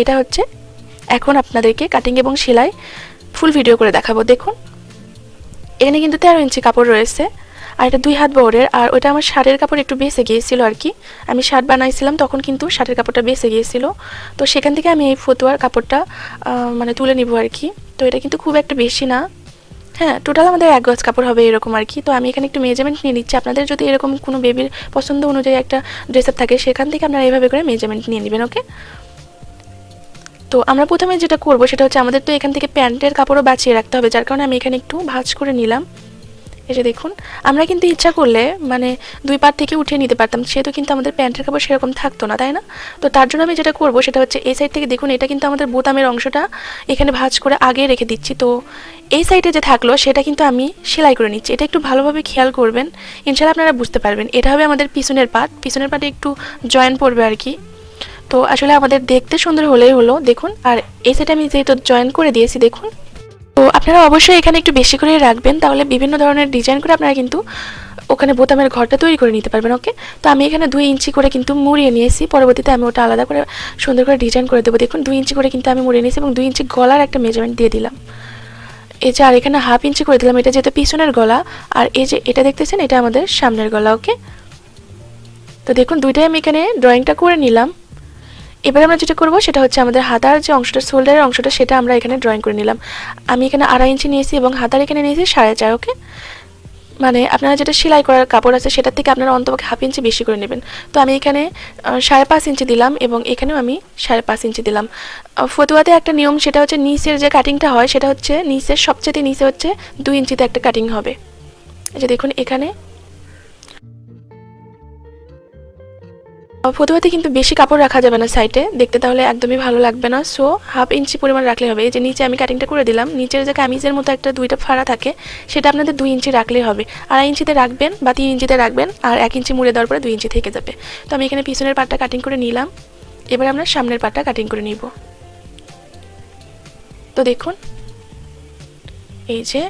এটা হচ্ছে এখন আপনাদেরকে কাটিং এবং সেলাই ফুল ভিডিও করে দেখাবো, দেখুন। এখানে কিন্তু তেরো ইঞ্চি কাপড় রয়েছে, আর এটা দুই হাত বহরের, আর ওটা আমার শার্টের কাপড় একটু বেঁচে গিয়েছিল আর কি। আমি শার্ট বানাইছিলাম, তখন কিন্তু শার্টের কাপড়টা বেঁচে গিয়েছিল। তো সেখান থেকে আমি এই ফতুয়ার কাপড়টা মানে তুলে নিব আর কি। তো এটা কিন্তু খুব একটা বেশি না। হ্যাঁ টোটাল আমাদের এক গজ কাপড় হবে এরকম আর কি। তো আমি এখানে একটু মেজারমেন্ট নিয়ে নিচ্ছি। আপনাদের যদি এরকম কোনো বেবির পছন্দ অনুযায়ী একটা ড্রেস আপ থাকে, সেখান থেকে আপনারা এইভাবে করে মেজারমেন্ট নিয়ে নেবেন ওকে তো আমরা প্রথমে যেটা করব সেটা হচ্ছে আমাদের তো এখান থেকে প্যান্টের কাপড়ও বাঁচিয়ে রাখতে হবে, যার কারণে আমি এখানে একটু ভাঁজ করে নিলাম। যে দেখুন, আমরা কিন্তু ইচ্ছা করলে মানে দুই পার থেকে উঠিয়ে নিতে পারতাম, সেহেতু কিন্তু আমাদের প্যান্টের কাপড় সেরকম থাকতো না, তাই না? তো তার জন্য আমি যেটা করব সেটা হচ্ছে এই সাইড থেকে দেখুন, এটা কিন্তু আমাদের বোতামের অংশটা এখানে ভাঁজ করে আগে রেখে দিচ্ছি। তো এই সাইডে যে থাকল সেটা কিন্তু আমি সেলাই করে নিচ্ছি। এটা একটু ভালোভাবে খেয়াল করবেন ইনশাল্লাহ আপনারা বুঝতে পারবেন। এটা হবে আমাদের পিছনের পার্ট পিছনের পার্টে একটু জয়েন পড়বে আর কি। তো আসলে আমাদের দেখতে সুন্দর হলেই হলো, দেখুন। আর এই সাইডে আমি যেহেতু জয়েন করে দিয়েছি, দেখুন। তো আপনারা অবশ্যই এখানে একটু বেশি করে রাখবেন, তাহলে বিভিন্ন ধরনের ডিজাইন করে আপনারা কিন্তু ওখানে বোতামের ঘরটা তৈরি করে নিতে পারবেন ওকে তো আমি এখানে দুই ইঞ্চি করে কিন্তু মুড়িয়ে নিয়েছি, পরবর্তীতে আমি ওটা আলাদা করে সুন্দর করে ডিজাইন করে দেবো। দেখুন, দুই ইঞ্চি করে কিন্তু আমি মুড়িয়ে নিয়েছি এবং দুই ইঞ্চি গলার একটা মেজারমেন্ট দিয়ে দিলাম। এই যে, আর এখানে হাফ ইঞ্চি করে দিলাম, এটা যেহেতু পিছনের গলা, আর এই যে, এটা দেখতেছেন, এটা আমাদের সামনের গলা ওকে তো দেখুন, দুইটাই আমি এখানে ড্রয়িংটা করে নিলাম। এবার আমরা যেটা করব সেটা হচ্ছে আমাদের হাতার যে অংশটা, শোল্ডারের অংশটা, সেটা আমরা এখানে ড্রয়িং করে নিলাম। আমি এখানে আড়াই ইঞ্চি নিয়েছি এবং হাতার এখানে নিয়েছি সাড়ে চার ওকে মানে আপনারা যেটা সেলাই করার কাপড় আছে সেটার থেকে আপনারা অন্তপক্ষে হাফ ইঞ্চি বেশি করে নেবেন। তো আমি এখানে সাড়ে পাঁচ ইঞ্চি দিলাম এবং এখানেও আমি সাড়ে পাঁচ ইঞ্চি দিলাম। ফতুয়াতে একটা নিয়ম, সেটা হচ্ছে নিচের যে কাটিংটা হয়, সেটা হচ্ছে নিচের সবচেয়ে নিচে হচ্ছে দুই ইঞ্চিতে একটা কাটিং হবে। যে দেখুন, এখানে ফতুয়াতে কিন্তু বেশি কাপড় রাখা যাবে না সাইডে দেখতে তাহলে একদমই ভালো লাগবে না। সো হাফ ইঞ্চি পরিমাণ রাখলে হবে। এই যে নিচে আমি কাটিংটা করে দিলাম, নিচের যে কামিজের মতো একটা দুইটা ফাড়া থাকে, সেটা আপনাদের দুই ইঞ্চি রাখলেই হবে। আড়াই ইঞ্চিতে রাখবেন বা তিন ইঞ্চিতে রাখবেন, আর এক ইঞ্চি মুড়ে দেওয়ার পরে দুই ইঞ্চি থেকে যাবে। তো আমি এখানে পিছনের পাটটা কাটিং করে নিলাম। এবার আমরা সামনের পাটটা কাটিং করে নিব। তো দেখুন, এই যে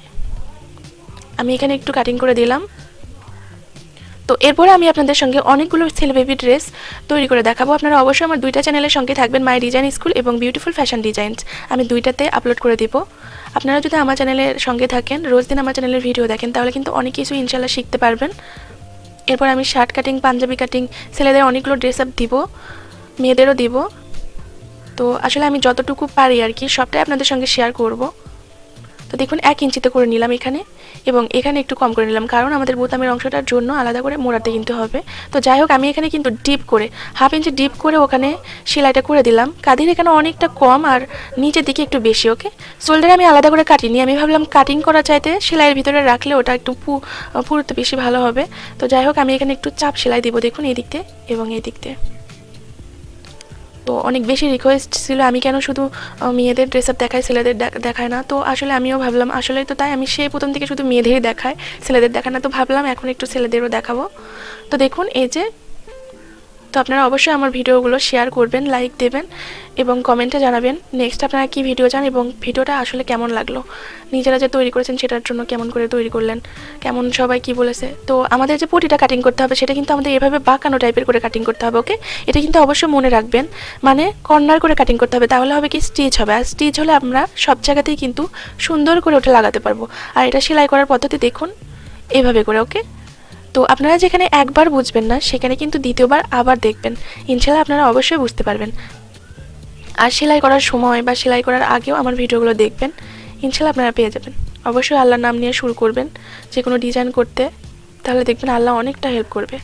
আমি এখানে একটু কাটিং করে দিলাম। তো এরপরে আমি আপনাদের সঙ্গে অনেকগুলো ছেলে বেবি ড্রেস তৈরি করে দেখাবো। আপনারা অবশ্যই আমার দুইটা চ্যানেলের সঙ্গে থাকবেন মাই ডিজাইন স্কুল এবং বিউটিফুল ফ্যাশন ডিজাইনস আমি দুইটাতে আপলোড করে দিব। আপনারা যদি আমার চ্যানেলের সঙ্গে থাকেন, রোজ দিন আমার চ্যানেলের ভিডিও দেখেন, তাহলে কিন্তু অনেক কিছু ইনশাল্লাহ শিখতে পারবেন। এরপর আমি শার্ট কাটিং পাঞ্জাবি কাটিং ছেলেদের অনেকগুলো ড্রেস আপ দিব, মেয়েদেরও দিব। তো আসলে আমি যতটুকু পারি আর কি, সবটাই আপনাদের সঙ্গে শেয়ার করব। তো দেখুন, এক ইঞ্চিতে করে নিলাম এখানে এবং এখানে একটু কম করে নিলাম, কারণ আমাদের বোতামের অংশটার জন্য আলাদা করে মোড়াতে কিন্তু হবে। তো যাই হোক, আমি এখানে কিন্তু ডিপ করে, হাফ ইঞ্চি ডিপ করে ওখানে সেলাইটা করে দিলাম। কাঁধের এখানে অনেকটা কম আর নিচের দিকে একটু বেশি, ওকে? শোল্ডারে আমি আলাদা করে কাটিনি, আমি ভাবলাম কাটিং করা চাইতে সেলাইয়ের ভিতরে রাখলে ওটা একটু পুরোতে বেশি ভালো হবে। তো যাই হোক, আমি এখানে একটু চাপ সেলাই দিব, দেখুন এই দিক দিয়ে এবং এই দিক দিয়ে। তো অনেক বেশি রিকোয়েস্ট ছিল। আমি কেন শুধু মেয়েদের ড্রেস আপ দেখাই, ছেলেদের দেখায় না? তো আসলে আমিও ভাবলাম, আসলে তো তাই আমি সেই প্রথম থেকে শুধু মেয়েদেরই দেখায়, ছেলেদের দেখায় না। তো ভাবলাম এখন একটু ছেলেদেরও দেখাবো। তো দেখুন, এই যে তো আপনারা অবশ্যই আমার ভিডিওগুলো শেয়ার করবেন লাইক দেবেন এবং কমেন্টে জানাবেন নেক্সট আপনারা কি ভিডিও চান এবং ভিডিওটা আসলে কেমন লাগল? নিজেরা যে তৈরি করেছেন সেটার জন্য কেমন করে তৈরি করলেন? কেমন সবাই কি বলেছে? তো আমাদের যে পটিটা কাটিং করতে হবে সেটা কিন্তু আমাদের এভাবে বাঁকানো টাইপের করে কাটিং করতে হবে ওকে এটা কিন্তু অবশ্যই মনে রাখবেন। মানে কর্নার করে কাটিং করতে হবে, তাহলে হবে কি স্টিচ হবে। আর স্টিচ হলে আমরা সব জায়গাতেই কিন্তু সুন্দর করে ওটা লাগাতে পারব। আর এটা সেলাই করার পদ্ধতি দেখুন, এভাবে করে ওকে তো আপনারা যেখানে একবার বুঝবেন না, সেখানে কিন্তু দ্বিতীয়বার আবার দেখবেন। ইনশাল্লাহ আপনারা অবশ্যই বুঝতে পারবেন। আর সেলাই করার সময় বা সেলাই করার আগেও আমার ভিডিওগুলো দেখবেন। ইনশাল্লাহ আপনারা পেয়ে যাবেন। অবশ্যই আল্লাহর নাম নিয়ে শুরু করবেন যে কোনো ডিজাইন করতে। তাহলে দেখবেন আল্লাহ অনেকটা হেল্প করবে।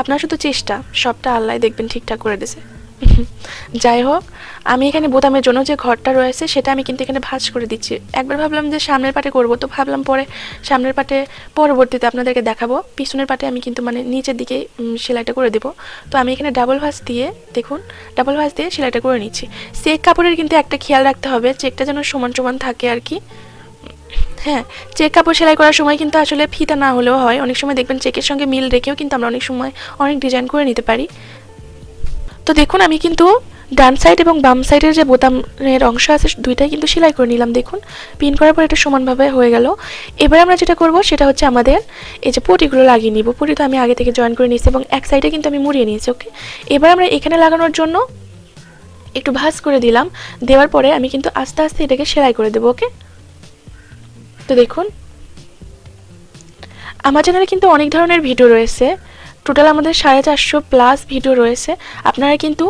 আপনার শুধু চেষ্টা, সবটা আল্লাহ দেখবেন ঠিকঠাক করে দিছে যাই হোক, আমি এখানে বোতামের জন্য যে ঘরটা রয়েছে সেটা আমি কিন্তু এখানে ভাঁজ করে দিচ্ছি। একবার ভাবলাম যে সামনের পাটে করব, তো ভাবলাম পরে সামনের পাটে পরবর্তীতে আপনাদেরকে দেখাবো। পিছনের পাটে আমি কিন্তু মানে নিচের দিকে সেলাইটা করে দেবো। তো আমি এখানে ডাবল ভাঁজ দিয়ে, দেখুন, ডাবল ভাঁজ দিয়ে সেলাইটা করে নিচ্ছি। চেক কাপড়ের কিন্তু একটা খেয়াল রাখতে হবে, চেকটা যেন সমান সমান থাকে আর কি। হ্যাঁ চেক কাপড় সেলাই করার সময় কিন্তু আসলে ফিতা না হলেও হয়। অনেক সময় দেখবেন চেকের সঙ্গে মিল রেখেও কিন্তু আমরা অনেক সময় অনেক ডিজাইন করে নিতে পারি। তো দেখুন, আমি কিন্তু ডান সাইড এবং বাম সাইডের যে বোতামের অংশ আছে, দুইটাই কিন্তু সেলাই করে নিলাম, দেখুন। পিন করার পর এটা সমানভাবে হয়ে গেল। এবার আমরা যেটা করব, সেটা হচ্ছে আমাদের এই যে পটিগুলো লাগিয়ে নিব। পটি তো আমি আগে থেকে জয়েন করে নিয়েছি এবং এক সাইডে কিন্তু আমি মুড়িয়ে নিয়েছি ওকে এবার আমরা এখানে লাগানোর জন্য একটু ভাঁজ করে দিলাম। দেওয়ার পরে আমি কিন্তু আস্তে আস্তে এটাকে সেলাই করে দেবো ওকে তো দেখুন, আমার চ্যানেলে কিন্তু অনেক ধরনের ভিডিও রয়েছে। টোটাল আমাদের সাড়ে চারশো প্লাস ভিডিও রয়েছে। আপনারা কিন্তু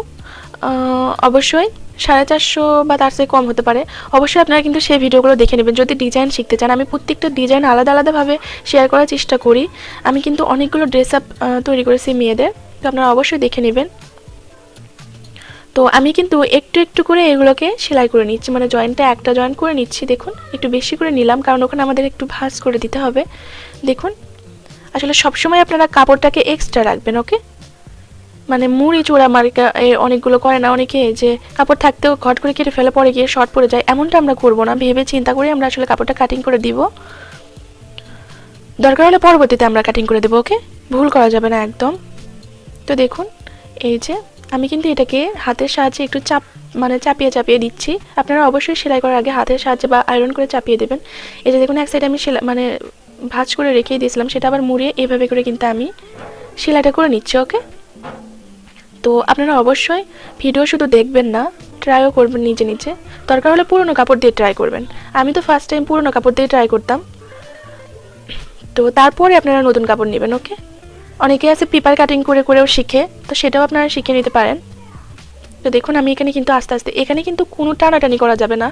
অবশ্যই সাড়ে চারশো বা তার চেয়ে কম হতে পারে। অবশ্যই আপনারা কিন্তু সেই ভিডিওগুলো দেখে নেবেন। যদি ডিজাইন শিখতে চান, আমি প্রত্যেকটা ডিজাইন আলাদা আলাদাভাবে শেয়ার করার চেষ্টা করি। আমি কিন্তু অনেকগুলো ড্রেস আপ তৈরি করেছি মেয়েদের। তো আপনারা অবশ্যই দেখে নেবেন। তো আমি কিন্তু একটু একটু করে এগুলোকে সেলাই করে নিচ্ছি। মানে জয়েন্টটা একটা জয়েন্ট করে নিচ্ছি। দেখুন, একটু বেশি করে নিলাম। কারণ ওখানে আমাদের একটু ভাঁজ করে দিতে হবে। দেখুন। আসলে সবসময় আপনারা কাপড়টাকে এক্সট্রা রাখবেন ওকে মানে মুড়ি, চূড়া, মার্কা অনেকগুলো করে না অনেকে যে কাপড় থাকতেও ঘট করে কেটে ফেলে, পরে গিয়ে শর্ট পড়ে যায়, এমনটা আমরা করব না। ভেবে চিন্তা করে আমরা আসলে কাপড়টা কাটিং করে দিব। দরকার হলে পরবর্তীতে আমরা কাটিং করে দেবো ওকে ভুল করা যাবে না একদম। তো দেখুন, এই যে আমি কিন্তু এটাকে হাতের সাহায্যে একটু চাপ মানে চাপিয়ে চাপিয়ে দিচ্ছি। আপনারা অবশ্যই সেলাই করার আগে হাতের সাহায্যে বা আয়রন করে চাপিয়ে দেবেন। এই যে দেখুন, এক সাইডে আমি সেলাই মানে ভাঁজ করে রেখেই দিয়েছিলাম, সেটা আবার মুড়িয়ে এভাবে করে কিন্তু আমি সেলাইটা করে নিচ্ছি, ওকে? তো আপনারা অবশ্যই ভিডিও শুধু দেখবেন না ট্রাইও করবেন নিজে নিজে। দরকার হলে পুরনো কাপড় দিয়ে ট্রাই করবেন। আমি তো ফার্স্ট টাইম পুরনো কাপড় দিয়ে ট্রাই করতাম। তো তারপরে আপনারা নতুন কাপড় নেবেন, ওকে? অনেকে আছে পেপার কাটিং করে করেও শিখে, তো সেটাও আপনারা শিখে নিতে পারেন। তো দেখুন, আমি এখানে কিন্তু আস্তে আস্তে, এখানে কিন্তু কোনো টানাটানি করা যাবে না।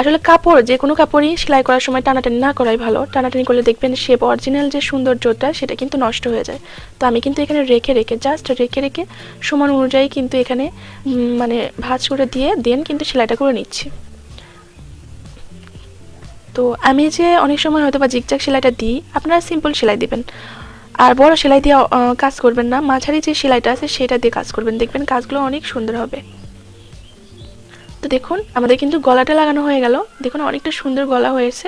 আসলে কাপড়, যে কোনো কাপড়ই সেলাই করার সময় টানাটানি না করাই ভালো। টানাটানি করলে দেখবেন শেপ অরিজিনাল যে সৌন্দর্যটা, সেটা কিন্তু নষ্ট হয়ে যায়। তো আমি কিন্তু এখানে রেখে রেখে জাস্ট রেখে রেখে সমান অনুযায়ী কিন্তু এখানে মানে ভাঁজ করে দিয়ে, দেন কিন্তু সেলাইটা করে নিচ্ছি। তো আমি যে অনেক সময় হয়তো বা জিগজাগ সেলাইটা দিই, আপনারা সিম্পল সেলাই দিবেন। আর বড় সেলাই দিয়ে কাজ করবেন না। মাঝারি যে সেলাইটা আছে, সেটা দিয়ে কাজ করবেন। দেখবেন কাজগুলো অনেক সুন্দর হবে। তো দেখুন, আমাদের কিন্তু গলাটা লাগানো হয়ে গেল। দেখুন, অনেকটা সুন্দর গলা হয়েছে।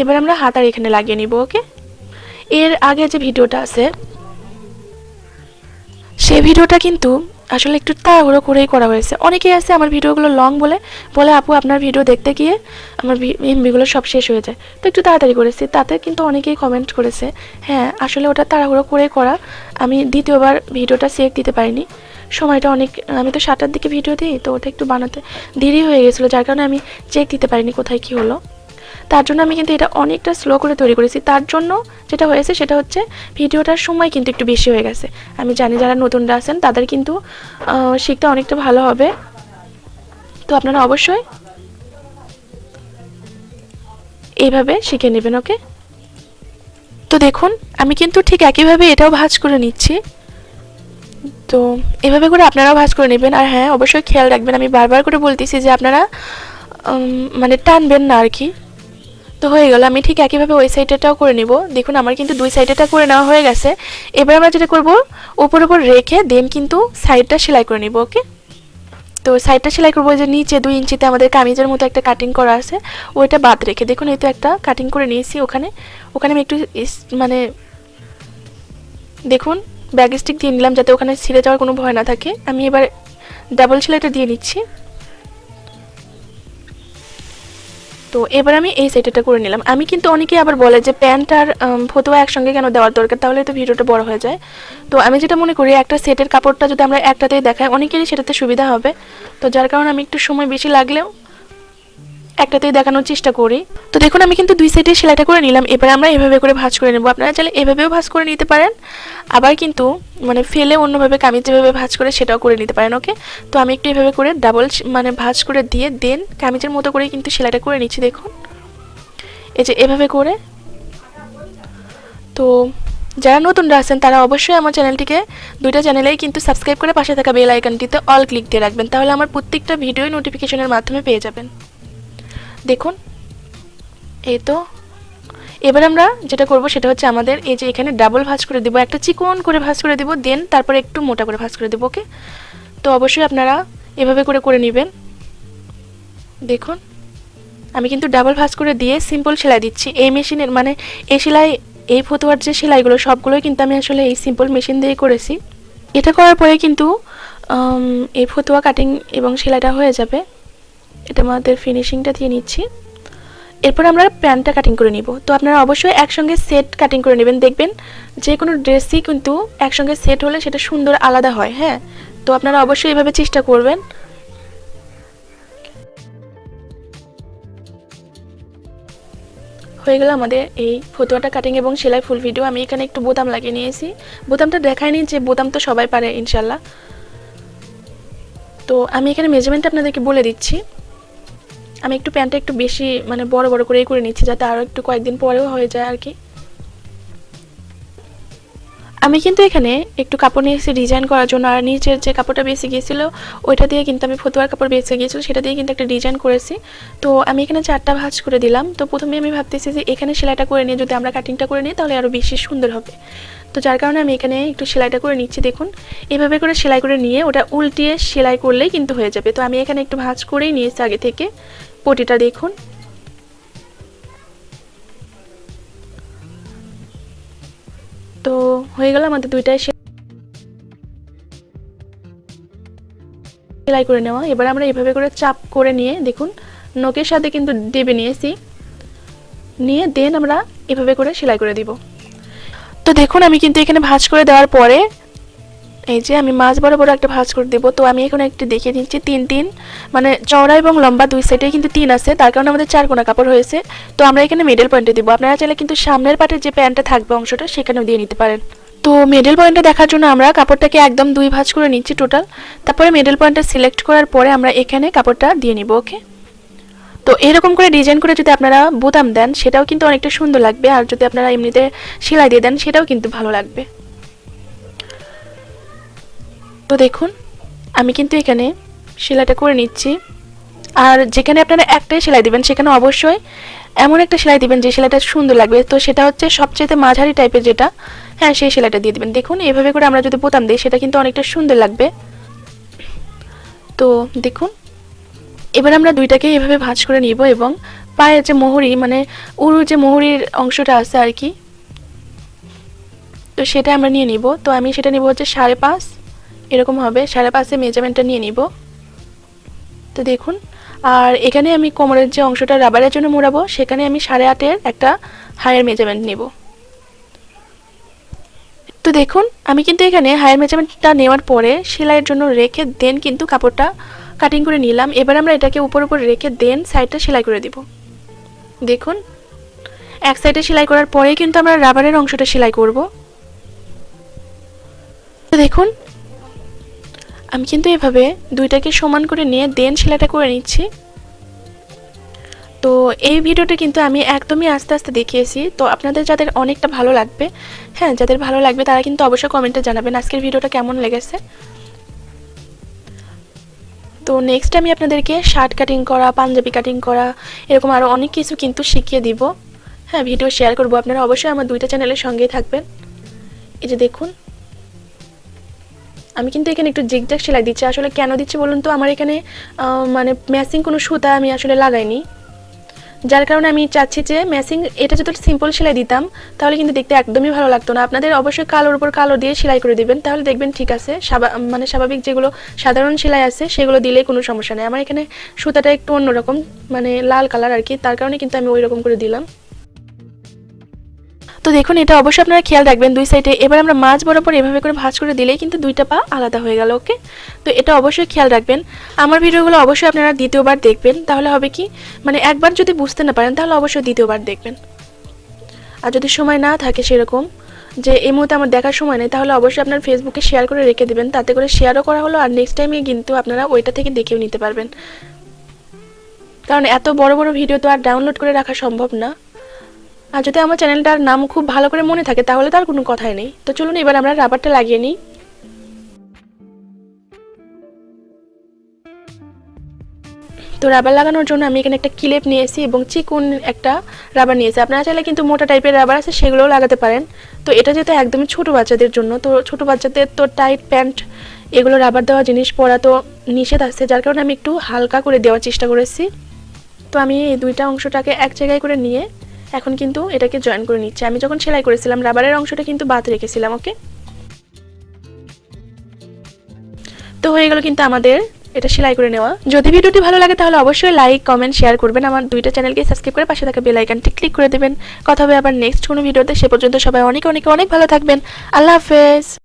এবার আমরা হাতার এখানে লাগিয়ে নিব, ওকে? এর আগে যে ভিডিওটা আছে, সে ভিডিওটা কিন্তু আসলে একটু তাড়াহুড়ো করেই করা হয়েছে। অনেকেই আছে আমার ভিডিওগুলো লং বলে বলে, আপু, আপনার ভিডিও দেখতে গিয়ে আমার এমবিগুলো সব শেষ হয়ে যায়। তো একটু তাড়াতাড়ি করেছি। তাতে কিন্তু অনেকেই কমেন্ট করেছে হ্যাঁ আসলে ওটা তাড়াহুড়ো করে করা। আমি দ্বিতীয়বার ভিডিওটা সেভ দিতে পারিনি। সময়টা অনেক, আমি তো সাতটার দিকে ভিডিও দিই, তো ওটা একটু বানাতে দেরি হয়ে গেছিল। যার কারণে আমি চেক দিতে পারিনি কোথায় কী হলো। তার জন্য আমি কিন্তু এটা অনেকটা স্লো করে তৈরি করেছি। তার জন্য যেটা হয়েছে সেটা হচ্ছে ভিডিওটার সময় কিন্তু একটু বেশি হয়ে গেছে। আমি জানি যারা নতুনরা আছেন, তাদের কিন্তু শিখতে অনেকটা ভালো হবে। তো আপনারা অবশ্যই এইভাবে শিখে নেবেন, ওকে? তো দেখুন, আমি কিন্তু ঠিক একইভাবে এটাও ভাঁজ করে নিচ্ছি। তো এভাবে করে আপনারাও ভাঁজ করে নেবেন। আর হ্যাঁ অবশ্যই খেয়াল রাখবেন, আমি বারবার করে বলতেছি যে আপনারা মানে টানবেন না আর কি। তো হয়ে গেল। আমি ঠিক একইভাবে ওই সাইডেটাও করে নিব। দেখুন, আমার কিন্তু দুই সাইডেটা করে নেওয়া হয়ে গেছে। এবার আমরা যেটা করব ওপর ওপর রেখে দেন কিন্তু সাইডটা সেলাই করে নিব ওকে তো সাইডটা সেলাই করব যে নিচে দুই ইঞ্চিতে আমাদের কামিজের মতো একটা কাটিং করা আছে। ওইটা বাদ রেখে, দেখুন, এই তো একটা কাটিং করে নিয়েছি ওখানে। ওখানে আমি একটু মানে দেখুন ব্যাগ স্টিক দিয়ে নিলাম যাতে ওখানে ছিঁড়ে যাওয়ার কোনো ভয় না থাকে। আমি এবার ডাবল সেলাইটা দিয়ে নিচ্ছি। তো এবার আমি এই সেটাটা করে নিলাম। আমি কিন্তু অনেকেই আবার বলে যে প্যান্ট আর ফতুয়া একসঙ্গে কেন দেওয়ার দরকার? তাহলে তো ভিডিওটা বড় হয়ে যায়। তো আমি যেটা মনে করি, একটা সেটের কাপড়টা যদি আমরা একটাতেই দেখাই, অনেকেরই সেটাতে সুবিধা হবে। তো যার কারণে আমি একটু সময় বেশি লাগলেও একটাতেই দেখানোর চেষ্টা করি। তো দেখুন, আমি কিন্তু দুই সাইডে সেলাইটা করে নিলাম। এবার আমরা এভাবে করে ভাঁজ করে নেব। আপনারা চাইলে এভাবেও ভাঁজ করে নিতে পারেন। আবার কিন্তু মানে ফেলে অন্যভাবে কামিজ যেভাবে ভাঁজ করে সেটাও করে নিতে পারেন ওকে তো আমি একটু এভাবে করে ডাবল মানে ভাঁজ করে দিয়ে দেন কামিজের মতো করে কিন্তু সেলাইটা করে নিচ্ছি, দেখুন। এই যে এভাবে করে। তো যারা নতুনরা আছেন, তারা অবশ্যই আমার চ্যানেলটিকে দুইটা চ্যানেলেই কিন্তু সাবস্ক্রাইব করে পাশে থাকা বেল আইকনটিতে অল ক্লিক দিয়ে রাখবেন। তাহলে আমার প্রত্যেকটা ভিডিও নোটিফিকেশনের মাধ্যমে পেয়ে যাবেন। দেখুন, এই তো। এবার আমরা যেটা করব সেটা হচ্ছে আমাদের এই যে এখানে ডাবল ভাঁজ করে দেবো, একটা চিকন করে ভাঁজ করে দেবো দেন তারপরে একটু মোটা করে ভাঁজ করে দেবো ওকে তো অবশ্যই আপনারা এভাবে করে করে নেবেন। দেখুন, আমি কিন্তু ডাবল ভাঁজ করে দিয়ে সিম্পল সেলাই দিচ্ছি। এই মেশিনের মানে এই সেলাই, এই ফতুয়ার যে সেলাইগুলো, সবগুলোই কিন্তু আমি আসলে এই সিম্পল মেশিন দিয়ে করেছি। এটা করার পরে কিন্তু এই ফতুয়া কাটিং এবং সেলাইটা হয়ে যাবে। এটা আমাদের ফিনিশিংটা দিয়ে নিচ্ছি। এরপর আমরা প্যান্টটা কাটিং করে নিব। তো আপনারা অবশ্যই একসঙ্গে সেট কাটিং করে নেবেন। দেখবেন যে কোনো ড্রেসই কিন্তু একসঙ্গে সেট হলে সেটা সুন্দর আলাদা হয় হ্যাঁ? তো আপনারা অবশ্যই এভাবে চেষ্টা করবেন। হয়ে গেল আমাদের এই ফতুয়াটা কাটিং এবং সেলাই ফুল ভিডিও আমি এখানে একটু বোতাম লাগিয়ে নিয়েছি। বোতামটা দেখায়নি যে বোতাম তো সবাই পারে ইনশাল্লাহ তো আমি এখানে মেজারমেন্টটা আপনাদেরকে বলে দিচ্ছি। আমি একটু প্যান্টটা একটু বেশি মানে বড় বড় করেই করে নিচ্ছি, যাতে আরও একটু কয়েকদিন পরেও হয়ে যায় আর কি। আমি কিন্তু এখানে একটু কাপড় নিয়ে এসে ডিজাইন করার জন্য, আর নিচের যে কাপড়টা বেঁচে গিয়েছিল, ওইটা দিয়ে কিন্তু আমি ফতুয়ার কাপড় বেঁচে গিয়েছিল, সেটা দিয়ে কিন্তু একটা ডিজাইন করেছি। তো আমি এখানে চারটা ভাঁজ করে দিলাম। তো প্রথমে আমি ভাবতেছি যে এখানে সেলাইটা করে নিয়ে, যদি আমরা কাটিংটা করে নিই, তাহলে আরও বেশি সুন্দর হবে। তো যার কারণে আমি এখানে একটু সেলাইটা করে নিচ্ছি, দেখুন। এভাবে করে সেলাই করে নিয়ে, ওটা উল্টিয়ে সেলাই করলেই কিন্তু হয়ে যাবে। তো আমি এখানে একটু ভাঁজ করেই নিয়েছি আগে থেকে। পটিটা দেখুন। তো হয়ে গেল আমাদের দুইটাই সেলাই করে নেওয়া। এবার আমরা এভাবে করে চাপ করে নিয়ে দেখুন, নখের সাথে কিন্তু ডেবে নিয়েছি। নিয়ে দেন আমরা এভাবে করে সেলাই করে দিব। তো দেখুন, আমি কিন্তু এখানে ভাঁজ করে দেওয়ার পরে এই যে আমি মাছ বরাবর একটা ভাঁজ করে দেবো। তো আমি এখন একটু দেখিয়ে দিচ্ছি, তিন তিন মানে চওড়া এবং লম্বা দুই সাইডে কিন্তু তিন আছে, তার কারণে আমাদের চার কোনা কাপড় হয়েছে। তো আমরা এখানে মিডল পয়েন্টে দিব। আপনারা চাইলে কিন্তু সামনের পাটের যে প্যান্টটা থাকবে অংশটা, সেখানেও দিয়ে নিতে পারেন। তো মিডল পয়েন্টটা দেখার জন্য আমরা কাপড়টাকে একদম দুই ভাঁজ করে নিচ্ছি টোটাল তারপরে মিডল পয়েন্টটা সিলেক্ট করার পরে আমরা এখানে কাপড়টা দিয়ে নিব ওকে তো এরকম করে ডিজাইন করে যদি আপনারা বোতাম দেন, সেটাও কিন্তু অনেকটা সুন্দর লাগবে। আর যদি আপনারা এমনিতে সেলাই দিয়ে দেন, সেটাও কিন্তু ভালো লাগবে। তো দেখুন, আমি কিন্তু এখানে সেলাইটা করে নিচ্ছি। আর যেখানে আপনারা একটাই সেলাই দিবেন, সেখানে অবশ্যই এমন একটা সেলাই দিবেন যে সেলাইটা সুন্দর লাগবে। তো সেটা হচ্ছে সবচেয়ে মাঝারি টাইপের যেটা হ্যাঁ সেই সেলাইটা দিয়ে দিবেন। দেখুন, এভাবে করে আমরা যদি বোতাম দিই, সেটা কিন্তু অনেকটা সুন্দর লাগবে। তো দেখুন, এবার আমরা দুইটাকে এভাবে ভাঁজ করে নিব এবং পায়ের যে মোহরি মানে উরু যে মোহরির অংশটা আছে আর কি, তো সেটা আমরা নিয়ে নিব। তো আমি সেটা নিব হচ্ছে সাড়ে পাঁচ এরকম হবে। সাড়ে পাঁচে মেজারমেন্টটা নিয়ে নিব। তো দেখুন, আর এখানে আমি কোমরের যে অংশটা রাবারের জন্য মোড়াবো, সেখানে আমি সাড়ে আটের একটা হায়ার মেজারমেন্ট নেব। তো দেখুন, আমি কিন্তু এখানে হায়ার মেজারমেন্টটা নেওয়ার পরে সেলাইয়ের জন্য রেখে দেন কিন্তু কাপড়টা কাটিং করে নিলাম। এবার আমরা এটাকে উপর উপর রেখে দেন সাইডটা সেলাই করে দিব। দেখুন, এক সাইডে সেলাই করার পরে কিন্তু আমরা রাবারের অংশটা সেলাই করব। তো দেখুন আমি কিন্তু এভাবে দুইটাকে সমান করে নিয়ে দেন সেলাইটা করে নিচ্ছি। তো এই ভিডিওটা কিন্তু আমি একদমই আস্তে আস্তে দেখিয়েছি। তো আপনাদের যাদের অনেকটা ভালো লাগবে হ্যাঁ যাদের ভালো লাগবে তারা কিন্তু অবশ্যই কমেন্টে জানাবেন আজকের ভিডিওটা কেমন লেগেছে। তো নেক্সট আমি আপনাদেরকে শার্ট কাটিং করা, পাঞ্জাবি কাটিং করা, এরকম আরও অনেক কিছু কিন্তু শিখিয়ে দিব। হ্যাঁ ভিডিও শেয়ার করব। আপনারা অবশ্যই আমার দুইটা চ্যানেলের সঙ্গেই থাকবেন। এই যে দেখুন আমি কিন্তু এখানে একটু জিগজ্যাগ সেলাই দিচ্ছি। আসলে কেন দিচ্ছি বলুন তো? আমার এখানে মানে ম্যাচিং কোনো সুতা আমি আসলে লাগাইনি। যার কারণে আমি চাচ্ছি যে ম্যাচিং এটা যদি সিম্পল সেলাই দিতাম, তাহলে কিন্তু দেখতে একদমই ভালো লাগতো না। আপনাদের অবশ্যই কালোর উপর কালো দিয়ে সেলাই করে দিবেন, তাহলে দেখবেন ঠিক আছে। মানে স্বাভাবিক যেগুলো সাধারণ সেলাই আছে, সেগুলো দিলে কোনো সমস্যা নেই। আমার এখানে সুতাটা একটু অন্যরকম মানে লাল কালার আর কি, তার কারণে কিন্তু আমি ওই রকম করে দিলাম। তো দেখুন, এটা অবশ্যই আপনারা খেয়াল রাখবেন দুই সাইডে এবার আমরা মাছ বরাবর এভাবে করে ভাঁজ করে দিলেই কিন্তু দুইটা পা আলাদা হয়ে গেল ওকে তো এটা অবশ্যই খেয়াল রাখবেন। আমার ভিডিওগুলো অবশ্যই আপনারা দ্বিতীয়বার দেখবেন, তাহলে হবে কি? মানে একবার যদি বুঝতে না পারেন, তাহলে অবশ্যই দ্বিতীয়বার দেখবেন। আর যদি সময় না থাকে সেরকম, যে এই মুহূর্তে আমার দেখার সময় নেই, তাহলে অবশ্যই আপনার ফেসবুকে শেয়ার করে রেখে দেবেন। তাতে করে শেয়ারও করা হলো, আর নেক্সট টাইমে কিন্তু আপনারা ওইটা থেকে দেখেও নিতে পারবেন। কারণ এত বড় বড় ভিডিও তো আর ডাউনলোড করে রাখা সম্ভব না। আর যদি আমার চ্যানেলটার নাম খুব ভালো করে মনে থাকে, তাহলে তার কোনো কথাই নেই। তো চলুন এবার আমরা রাবারটা লাগিয়ে নিই। তো রাবার লাগানোর জন্য আমি এখানে একটা ক্লিপ নিয়েছি এবং চিকুন একটা রাবার নিয়েছি। আপনারা চাইলে কিন্তু মোটা টাইপের রাবার আছে, সেগুলোও লাগাতে পারেন। তো এটা যেহেতু একদমই ছোট বাচ্চাদের জন্য, তো ছোট বাচ্চাদের তো টাইট প্যান্ট, এগুলো রাবার দেওয়া জিনিস পরা তো নিষেধ আছে। যার কারণে আমি একটু হালকা করে দেওয়ার চেষ্টা করেছি। তো আমি এই দুইটা অংশটাকে এক জায়গায় করে নিয়ে এখন কিন্তু এটাকে জয়েন করে নিচ্ছে। আমি যখন সেলাই করেছিলাম রাবারের অংশটা কিন্তু বাদ রেখেছিলাম ওকে তো হয়ে গেল কিন্তু আমাদের এটা সেলাই করে নেওয়া। যদি ভিডিওটি ভালো লাগে তাহলে অবশ্যই লাইক কমেন্ট শেয়ার করবেন। আমার দুইটা চ্যানেলকে সাবস্ক্রাইব করে পাশে থাকা বেল আইকনটি ক্লিক করে দেবেন। কথা হবে আবার নেক্সট কোনো ভিডিওতে। সে পর্যন্ত সবাই অনেক অনেক অনেক ভালো থাকবেন। আল্লাহ হাফেজ।